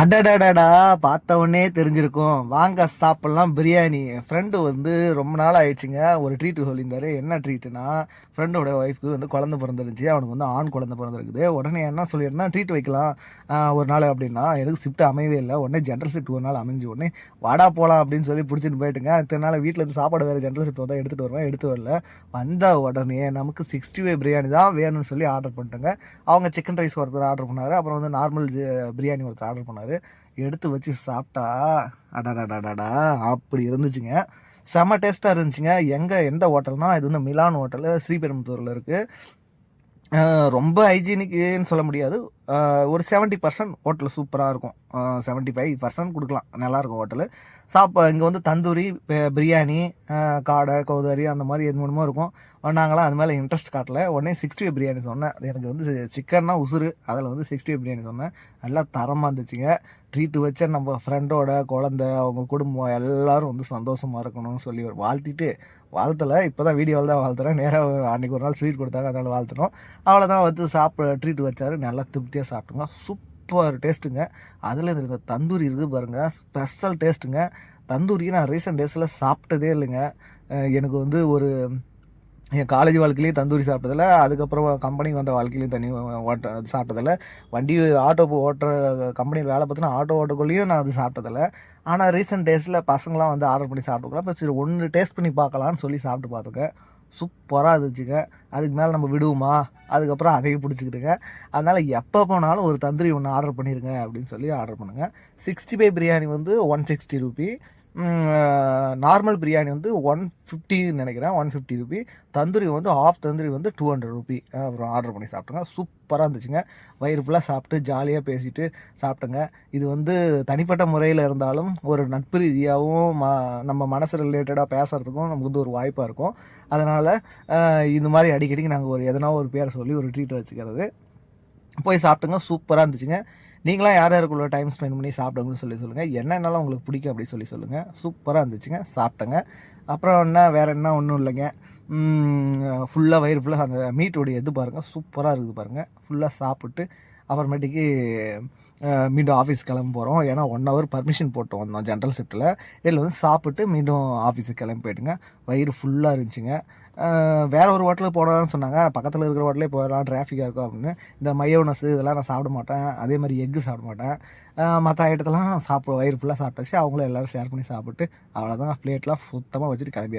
அடடடடா பார்த்த உடனே தெரிஞ்சிருக்கும். வாங்க சாப்பிட்லாம் பிரியாணி. என் ஃப்ரெண்டு வந்து ரொம்ப நாள் ஆயிடுச்சுங்க. ஒரு ட்ரீட்டு சொல்லியிருந்தாரு. என்ன ட்ரீட்டுனா ஃப்ரெண்டோட ஒய்ஃப்க்கு வந்து குழந்தை பிறந்துருந்துச்சு. அவனுக்கு வந்து ஆண் குழந்தை பிறந்திருக்குது. உடனே என்ன சொல்லியிருந்தா ட்ரீட் வைக்கலாம். ஒரு நாள் அப்படின்னா எனக்கு ஷிஃப்ட் அமையவே இல்லை. உடனே ஜென்ரல் ஷிஃப்ட் ஒரு நாள் அமைஞ்சு உடனே வாடா போகலாம் அப்படின்னு சொல்லி பிடிச்சிட்டு போயிட்டுங்க. இத்தனை நாள் வீட்டில் இருந்து சாப்பாடு வேறு ஜென்ரல் ஷிஃப்ட் வந்தால் எடுத்துகிட்டு வருவேன் எடுத்து வரல. வந்த உடனே நமக்கு சிக்ஸ்டி ஃபைவ் பிரியாணி தான் வேணும்னு சொல்லி ஆர்டர் பண்ணிட்டேங்க. அவங்க சிக்கன் ரைஸ் ஒருத்தர் ஆர்டர் பண்ணாரு. அப்புறம் வந்து நார்மல் பிரியாணி ஒருத்தர் ஆர்டர் பண்ணார். எடுத்து வச்சு சாப்பிட்டா அடாடாடாடாடா அப்படி இருந்துச்சுங்க. செம்ம டேஸ்ட்டாக இருந்துச்சுங்க. எங்கே எந்த ஹோட்டல்னால் இது வந்து மிலான் ஹோட்டலு ஸ்ரீபெரும்புத்தூரில் இருக்குது ரொம்ப ஹைஜீனிக்குன்னு சொல்ல முடியாது. ஒரு செவன்ட்டி பர்சன்ட் ஹோட்டல் சூப்பராக இருக்கும். செவன்ட்டி ஃபைவ் பர்சன்ட் கொடுக்கலாம். நல்லாயிருக்கும் ஹோட்டலு சாப்பா இங்கே வந்து தந்தூரி பிரியாணி காடை கௌதாரி அந்த மாதிரி எது மூணுமோ இருக்கும். நாங்களாம் அது மேலே இன்ட்ரெஸ்ட் காட்டல. உடனே சிக்ஸ்டி ஃபைவ் பிரியாணி சொன்னேன். எனக்கு வந்து சிக்கன்னா உசுறு. அதில் வந்து சிக்ஸ்டி ஃபைவ் பிரியாணி சொன்னேன். நல்லா தரமாக இருந்துச்சுங்க. ட்ரீட் வச்ச நம்ம ஃப்ரெண்டோட குழந்த அவங்க குடும்பம் எல்லோரும் வந்து சந்தோஷமாக இருக்கணும்னு சொல்லி ஒரு வாழ்த்திட்டு வாழ்த்தலை. இப்போ தான் வீடியோவில் தான் வாழ்த்துறேன். நேராக அன்றைக்கி ஒரு நாள் ஸ்வீட் கொடுத்தாங்க. அதனால் வாழ்த்துனோம் அவ்வளோதான் வந்து சாப்பிட ட்ரீட் வச்சாரு. நல்லா திருப்தியாக சாப்பிட்டுங்க. சூப்பர் டேஸ்ட்டுங்க. அதில் இந்த தந்தூரி இருக்குது பாருங்கள் ஸ்பெஷல் டேஸ்ட்டுங்க. தந்தூரி நான் ரீசெண்ட் டேஸில் சாப்பிட்டதே இல்லைங்க. எனக்கு வந்து ஒரு என் காலேஜ் வாழ்க்கையிலையும் தந்தூரி சாப்பிட்டதில்ல. அதுக்கப்புறம் கம்பெனிக்கு வந்த வாழ்க்கையிலையும் தனி ஓட்ட சாப்பிட்டதில்ல. வண்டி ஆட்டோ ஓட்டுற கம்பெனியில் வேலை பார்த்தோன்னா ஆட்டோ ஓட்டக்குள்ளேயும் நான் அது சாப்பிட்டதில்ல. ஆனால் ரீசெண்ட் டேஸில் பசங்களாம் வந்து ஆர்டர் பண்ணி சாப்பிட்டுக்கலாம் இப்போ சரி ஒன்று டேஸ்ட் பண்ணி பார்க்கலான்னு சொல்லி சாப்பிட்டு பார்த்துக்கேன் சூப்பராக இருந்துச்சுங்க. அதுக்கு மேலே நம்ம விடுவோமா? அதுக்கப்புறம் அதையும் பிடிச்சிக்கிட்டுங்க அதனால் எப்போ போனாலும் ஒரு தந்திரி ஒன்று ஆர்டர் பண்ணிடுங்க அப்படின்னு சொல்லி ஆர்டர் பண்ணுங்கள் சிக்ஸ்டி ஃபைவ் பிரியாணி வந்து one sixty rupee normal biryani வந்து ஒன் ஃபிஃப்டின்னு நினைக்கிறேன். ஒன் ஃபிஃப்டி ருபி தந்தூரி வந்து ஆஃப் தந்தூரி வந்து டூ ஹண்ட்ரட் ருபி அப்புறம் ஆர்டர் பண்ணி சாப்பிட்டோங்க. சூப்பராக இருந்துச்சுங்க. வயிறு ஃபுல்லாக சாப்பிட்டு ஜாலியாக பேசிட்டு சாப்பிட்டோங்க. இது வந்து தனிப்பட்ட முறையில் இருந்தாலும் ஒரு நட்பு ரீதியாகவும் ம நம்ம மனசு ரிலேட்டடாக பேசுகிறதுக்கும் நமக்கு வந்து ஒரு வாய்ப்பாக இருக்கும். அதனால் இந்த மாதிரி அடிக்கடிக்கு நாங்கள் ஒரு எதனா ஒரு பேரை சொல்லி ஒரு ட்ரீட் வச்சுக்கிறது. போய் சாப்பிட்டுங்க. சூப்பராக இருந்துச்சுங்க. நீங்களாம் யார் யாருக்குள்ள டைம் ஸ்பெண்ட் பண்ணி சாப்பிடுங்கன்னு சொல்லி சொல்லுங்கள் என்னென்னலாம் உங்களுக்கு பிடிக்கும் அப்படின்னு சொல்லி சொல்லுங்கள் சூப்பராக இருந்துச்சுங்க. சாப்பிட்டேங்க. அப்புறம் என்ன வேறு என்ன ஒன்றும் இல்லைங்க. ஃபுல்லாக வயிறு ஃபுல்லாக அந்த மீட்டோடைய இது பாருங்கள் சூப்பராக இருக்குது பாருங்கள் ஃபுல்லாக சாப்பிட்டு அப்புறமேட்டுக்கு மீண்டும் ஆஃபீஸ் கிளம்ப போகிறோம் ஏன்னா ஒன் ஹவர் பர்மிஷன் போட்டு வந்தோம் ஜென்ரல் ஷிஃப்ட்டில் இதில் வந்து சாப்பிட்டு மீண்டும் ஆஃபீஸுக்கு கிளம்பி போயிட்டுங்க. வயிறு ஃபுல்லாக இருந்துச்சுங்க. வேற ஒரு ஹோட்டலுக்கு போகலான்னு சொன்னாங்க. பக்கத்தில் இருக்கிற ஹோட்டலே போயிடலாம் டிராஃபிக்காக இருக்கும் அப்படின்னு. இந்த மயோனஸ் இதெல்லாம் நான் சாப்பிட மாட்டேன். அதே மாதிரி எக்கு சாப்பிட மாட்டேன். மற்ற ஐட்டத்தெல்லாம் சாப்பிட வயிறு ஃபுல்லாக சாப்பிட்டாச்சு. அவங்களும் எல்லோரும் ஷேர் பண்ணி சாப்பிட்டு அவ்வளோதான் பிளேட்லாம் சுத்தமாக வச்சுட்டு கிளம்பி